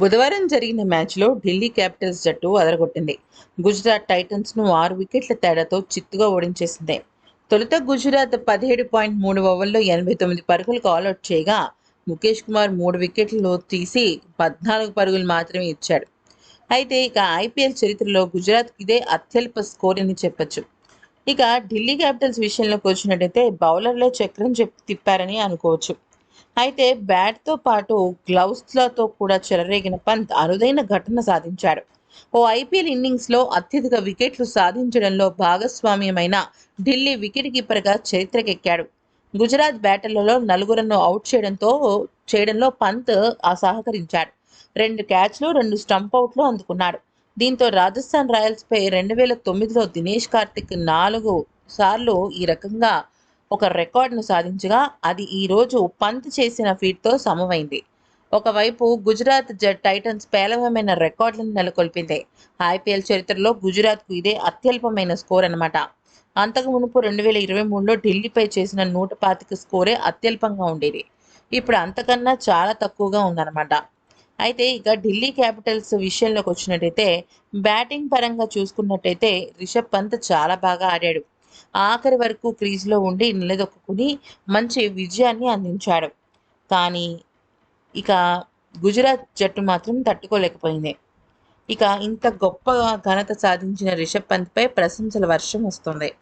బుధవారం జరిగిన మ్యాచ్లో ఢిల్లీ క్యాపిటల్స్ జట్టు అదరగొట్టింది. గుజరాత్ టైటన్స్ను ఆరు వికెట్ల తేడాతో చిత్తుగా ఓడించేసింది. తొలుత గుజరాత్ పదిహేడు పాయింట్ మూడు ఓవర్లో ఎనభై తొమ్మిది పరుగులకు ఆల్అౌట్ చేయగా ముఖేష్ కుమార్ మూడు వికెట్లు తీసి పద్నాలుగు పరుగులు మాత్రమే ఇచ్చాడు. అయితే ఇక ఐపీఎల్ చరిత్రలో గుజరాత్కి ఇదే అత్యల్ప స్కోర్ అని చెప్పొచ్చు. ఇక ఢిల్లీ క్యాపిటల్స్ విషయంలోకి వచ్చినట్టయితే బౌలర్లే చక్రం చెప్పి తిప్పారని అనుకోవచ్చు. అయితే బ్యాట్తో పాటు గ్లౌస్లతో కూడా చెలరేగిన పంత్ అరుదైన ఘటన సాధించాడు. ఓ ఐపీఎల్ ఇన్నింగ్స్లో అత్యధిక వికెట్లు సాధించడంలో భాగస్వామ్యమైన ఢిల్లీ వికెట్ కీపర్గా చరిత్రకెక్కాడు. గుజరాత్ బ్యాటర్లలో నలుగురను అవుట్ చేయడంతో చేయడంలో పంత్ సహకరించాడు. రెండు క్యాచ్లు రెండు స్టంప్ అవుట్లు అందుకున్నాడు. దీంతో రాజస్థాన్ రాయల్స్పై రెండు వేల తొమ్మిదిలో దినేష్ కార్తిక్ నాలుగు సార్లు ఈ రకంగా ఒక రికార్డును సాధించగా అది ఈరోజు పంత్ చేసిన ఫీట్తో సమమైంది. ఒకవైపు గుజరాత్ జట్ టైటన్స్ పేలవమైన రికార్డులను నెలకొల్పింది. ఐపీఎల్ చరిత్రలో గుజరాత్కు ఇదే అత్యల్పమైన స్కోర్ అనమాట అంతకు మునుపు రెండు వేల ఇరవై మూడులో ఢిల్లీపై చేసిన నూట పాతిక స్కోరే అత్యల్పంగా ఉండేది. ఇప్పుడు అంతకన్నా చాలా తక్కువగా ఉందన్నమాట. అయితే ఇక ఢిల్లీ క్యాపిటల్స్ విషయంలోకి వచ్చినట్టయితే బ్యాటింగ్ పరంగా చూసుకున్నట్టయితే రిషబ్ పంత్ చాలా బాగా ఆడాడు. ఆఖరి వరకు క్రీజ్లో ఉండి నిలదొక్కుని మంచి విజయాన్ని అందించాడు. కానీ ఇక గుజరాత్ జట్టు మాత్రం తట్టుకోలేకపోయింది. ఇక ఇంత గొప్ప ఘనత సాధించిన రిషబ్ పంత్పై ప్రశంసల వర్షం వస్తుంది.